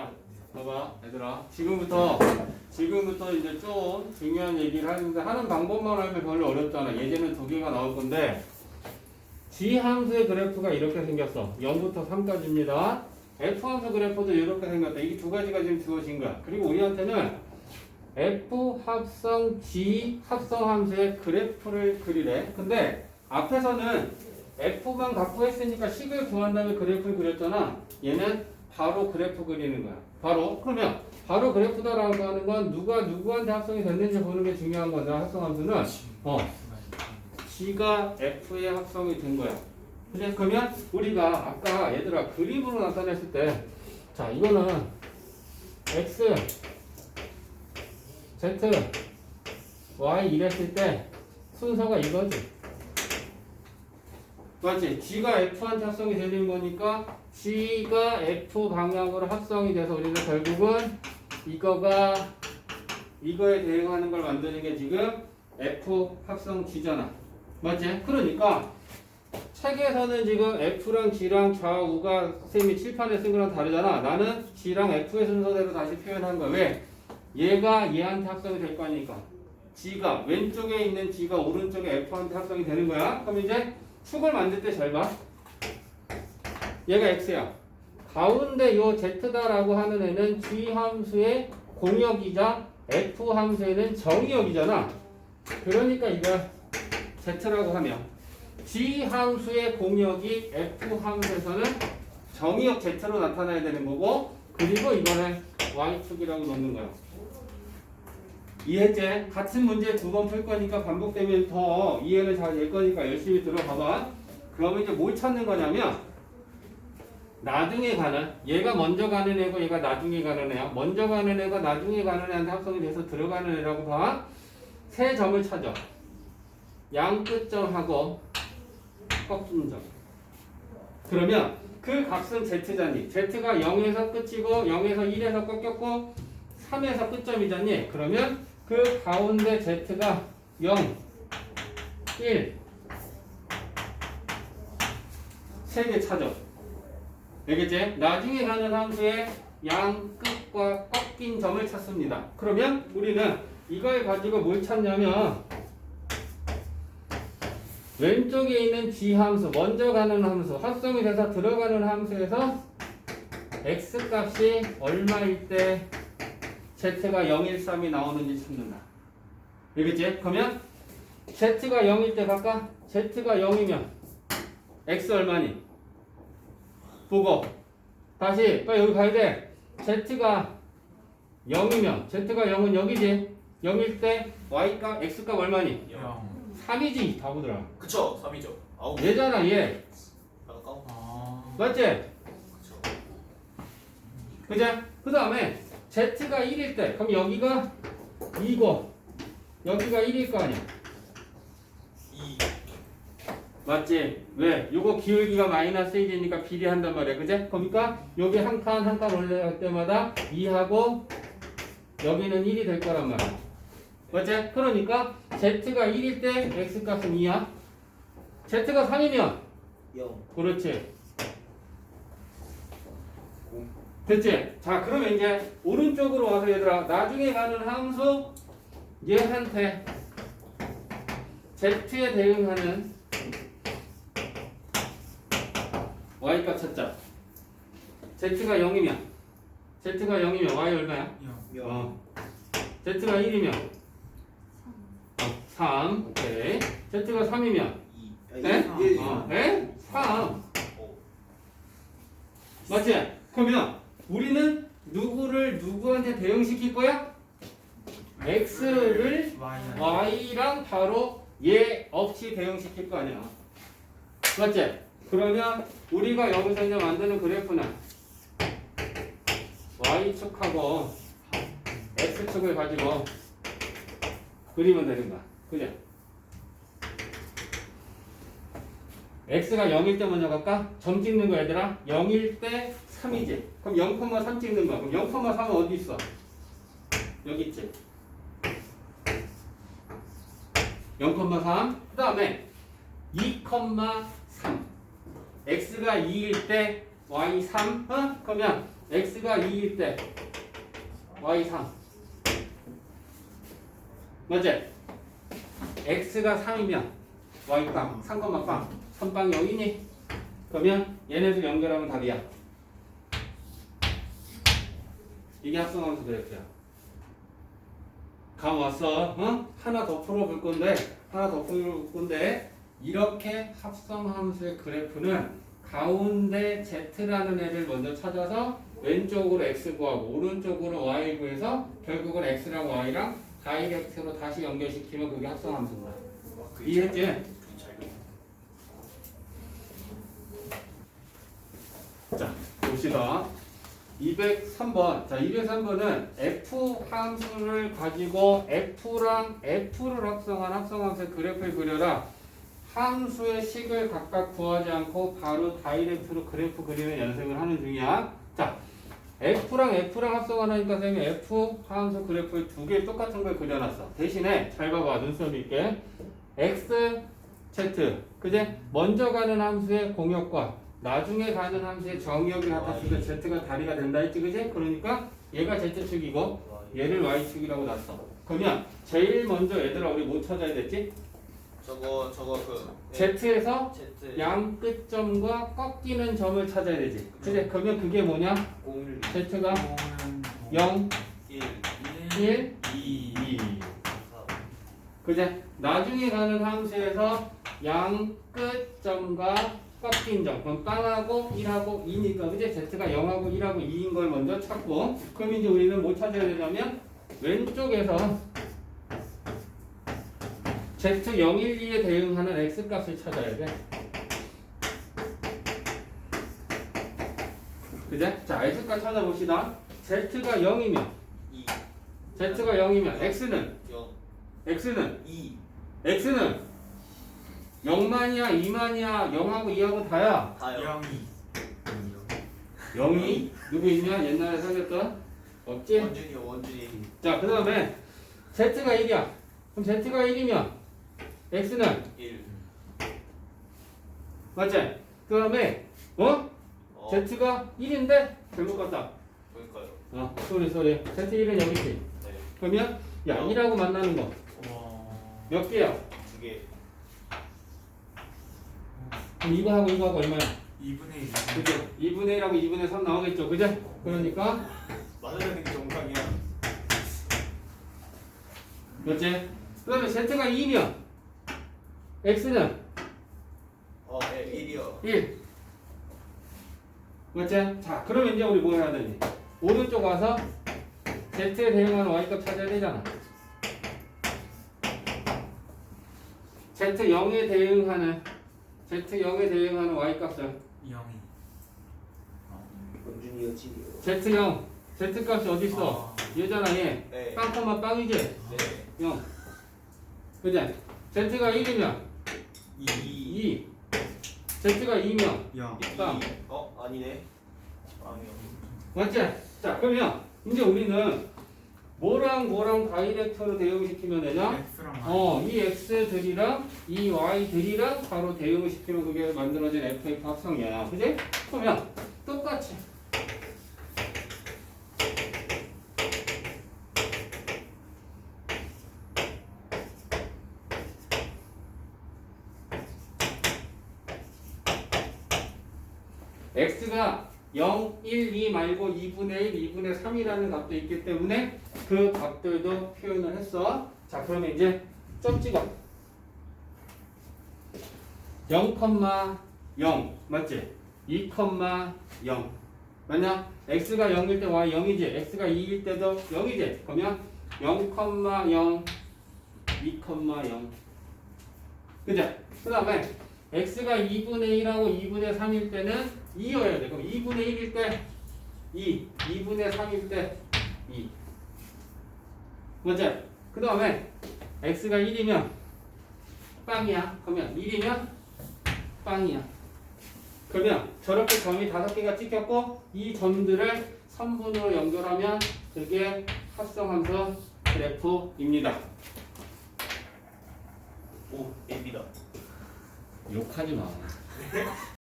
자, 봐봐, 얘들아. 지금부터, 지금부터 이제 좀 중요한 얘기를 하는데, 하는 방법만 알면 별로 어렵잖아. 예제는 두 개가 나올 건데, G 함수의 그래프가 이렇게 생겼어. 0부터 3까지입니다. F 함수 그래프도 이렇게 생겼다. 이게 두 가지가 지금 주어진 거야. 그리고 우리한테는 F 합성 G 합성 함수의 그래프를 그리래. 근데 앞에서는 F만 갖고 했으니까 식을 구한 다음에 그래프를 그렸잖아. 얘는 바로 그래프 그리는 거야. 바로 그러면 바로 그래프다라고 하는 건 누가 누구한테 합성이 됐는지 보는 게 중요한 거다. 합성 함수는 어 G가 F에 합성이 된 거야. 그래 그러면 우리가 아까 얘들아 그림으로 나타냈을 때 자 이거는 X Z Y 이랬을 때 순서가 이거지. 맞지? G가 F한테 합성이 되는 거니까 G가 F 방향으로 합성이 돼서 우리는 결국은 이거가 이거에 대응하는 걸 만드는 게 지금 F 합성 G잖아. 맞지? 그러니까 책에서는 지금 F랑 G랑 좌우가 쌤이 칠판에 쓴 거랑 다르잖아. 나는 G랑 F의 순서대로 다시 표현한 거야. 왜? 얘가 얘한테 합성이 될 거니까. G가 왼쪽에 있는 G가 오른쪽에 F한테 합성이 되는 거야. 그럼 이제 축을 만들 때 잘 봐. 얘가 X야. 가운데 요 Z다라고 하는 애는 G 함수의 공역이자 F 함수에는 정의역이잖아. 그러니까 이거 Z라고 하면 G 함수의 공역이 F 함수에서는 정의역 Z로 나타나야 되는 거고 그리고 이거는 Y축이라고 넣는 거야. 이해했지? 같은 문제 두 번 풀 거니까 반복되면 더 이해를 잘 될 거니까 열심히 들어봐봐. 그러면 이제 뭘 찾는 거냐면 나중에 가는 얘가 먼저 가는 애고 얘가 나중에 가는 애야. 먼저 가는 애가 나중에 가는 애한테 합성이 돼서 들어가는 애라고 봐. 세 점을 찾아. 양 끝점하고 꺾인 점. 그러면 그 값은 z잖니. z가 0에서 끝이고 0에서 1에서 꺾였고 3에서 끝점이잖니. 그러면 그 가운데 z가 0, 1, 세개 찾아. 알겠지? 나중에 가는 함수의 양 끝과 꺾인 점을 찾습니다. 그러면 우리는 이걸 가지고 뭘 찾냐면 왼쪽에 있는 g 함수, 먼저 가는 함수, 합성이 돼서 들어가는 함수에서 x 값이 얼마일 때 z가 013이 나오는지 찾는다. 알겠지? 그러면 z가 0일 때 갈까? z가 0이면 x 얼마니? 보고 다시 빨리 여기 가야 돼. z가 0이면 z가 0은 여기지. 0일 때 y값 x값 얼마니? 0. 3이지 바보들아. 그쵸 3이죠 아우 얘잖아 얘. 가까워 아. 맞지? 그쵸 그죠? 그 다음에 z가 1일 때 그럼 여기가 2고 여기가 1일 거 아니야. 2 맞지? 왜? 요거 기울기가 마이너스 1이니까 비례한단 말이야. 그제? 그러니까 여기 한 칸 한 칸 올라갈 때마다 2하고 여기는 1이 될 거란 말이야. 맞지? 그러니까 z가 1일 때 x값은 2야. z가 3이면 0 그렇지. 됐지? 자, 그러면 이제 오른쪽으로 와서 얘들아, 나중에 가는 함수 얘한테 z에 대응하는 y값 찾자. z가 0이면 z가 0이면 y 얼마야? 0. 어. z가 1이면 어, 3. 오케이. z가 3이면 2 네? 예, 어, 네? 3. 오. 맞지? 그러면 우리는 누구를 누구한테 대응시킬 거야? x를 Y. y랑 바로 얘 없이 대응시킬 거 아니야. 맞지? 그러면 우리가 여기서 이제 만드는 그래프는 y축하고 x축을 가지고 그리면 되는 거야. 그죠? x가 0일 때 먼저 갈까? 점 찍는 거 얘들아. 0일 때 3이지. 그럼 0,3 찍는 거야. 그럼 0,3은 어디 있어? 여기 있지. 0,3. 그 다음에 2,3. x가 2일 때 y 3. 어? 그러면 x가 2일 때 y 3 맞지? x가 3이면 y 빵 3, 빵 선빵 0이니? 그러면 얘네들 연결하면 답이야 이게 합성함수 그래프야 감 왔어 어? 하나 더 풀어볼 건데 하나 더 풀어볼 건데 이렇게 합성함수의 그래프는 가운데 z라는 애를 먼저 찾아서 왼쪽으로 x 구하고 오른쪽으로 y 구해서 결국은 x랑 y랑 다이렉트로 다시 연결시키면 그게 합성함수인 거야 이해했지? 자 봅시다 203번 자 203번은 f 함수를 가지고 f랑 f를 합성한 합성함수의 그래프를 그려라 함수의 식을 각각 구하지 않고 바로 다이렉트로 그래프 그리는 연습을 하는 중이야. 자, F랑 F랑 합성하니까 선생님이 F 함수 그래프를 두 개 똑같은 걸 그려놨어. 대신에 잘 봐봐 눈썹 있게 X, Z 그제 먼저 가는 함수의 공역과 나중에 가는 함수의 정역이 같았으니까 Z가 다리가 된다 했지 그지? 그러니까 얘가 Z축이고 얘를 Y축이라고 놨어. 그러면 제일 먼저 얘들아 우리 뭐 찾아야 됐지? 저거 저거 그 Z에서 Z 양 끝점과 꺾이는 점을 찾아야 되지. 그래, 그러면 그게 뭐냐? 01 Z가 0, 1 1, 2 2. 그제? 나중에 가는 함수에서 양 끝점과 꺾인 점. 그럼 빵하고 1하고 2니까, 그제? Z가 0하고 1하고 2인 걸 먼저 찾고, 그럼 이제 우리는 뭐 찾아야 되냐면, 왼쪽에서 Z012에 대응하는 X 값을 찾아야 돼. 그제? 자, X값 찾아봅시다. Z가 0이면, 2 Z가 0이면, X는, 0 X는, 2 X는 0만이야, 2만이야, 0하고 2하고 다야. 다요 0이 누구 있냐? 옛날에 사귀었던? 없지? 원준이요 원준이 자, 그 다음에 Z가 1이야. 그럼 Z가 1이면 X는 1 맞지? 그 다음에 어? 어 Z가 1인데 잘못 갔다. 그러니까요 어, 소리 소리. Z1은 여기 있지. 네 그러면 야, 1하고 만나는 거 몇 개야? 두 개 그럼 이거하고 이거하고 얼마야? 2분의 1. 그죠? 2분의 1하고 2분의 3 나오겠죠? 그죠? 그러니까 맞아야 게 정상이야 몇째? 그 다음에 Z가 2면 X는 어 네, 1이요 1 맞지? 자 그러면 이제 우리 뭐 해야 되니? 오른쪽 와서 Z에 대응하는 Y값 찾아야 되잖아 Z0에 대응하는 Z0에 대응하는 Y값을 0이. 원준이요 7이요 Z0 Z값이 어디 있어? 얘잖아 얘. 네. 빵커마 빵이지? 네. 0 그지? Z가 1이면? 2 2 Z가 2면? 0. 빵. 어 아니네. 아니요. 맞지? 자 그러면 이제 우리는 뭐랑 뭐랑 다이렉트로 대응시키면 되냐? X랑 Y. 어, 이 x들이랑 이 y들이랑 바로 대응을 시키면 그게 만들어진 fx 합성이야. 그지? 그러면 똑같이 x가 0, 1, 2 말고 2분의 1, 2분의 3이라는 값도 있기 때문에 그 값들도 표현을 했어. 자, 그러면 이제 점 찍어. 0,0 맞지? 2,0 맞냐? x가 0일 때 y 0이지? x가 2일 때도 0이지? 그러면 0,0 2,0 그죠? 그 다음에 x가 2분의 1하고 2분의 3일 때는 2여야 돼. 그럼 2분의 1일 때 2, 2분의 3일 때 2. 맞지? 그 다음에 x가 1이면 빵이야. 그러면 1이면 빵이야. 그러면 저렇게 점이 다섯 개가 찍혔고 이 점들을 선분으로 연결하면 그게 합성함수 그래프입니다. 욕하지 마.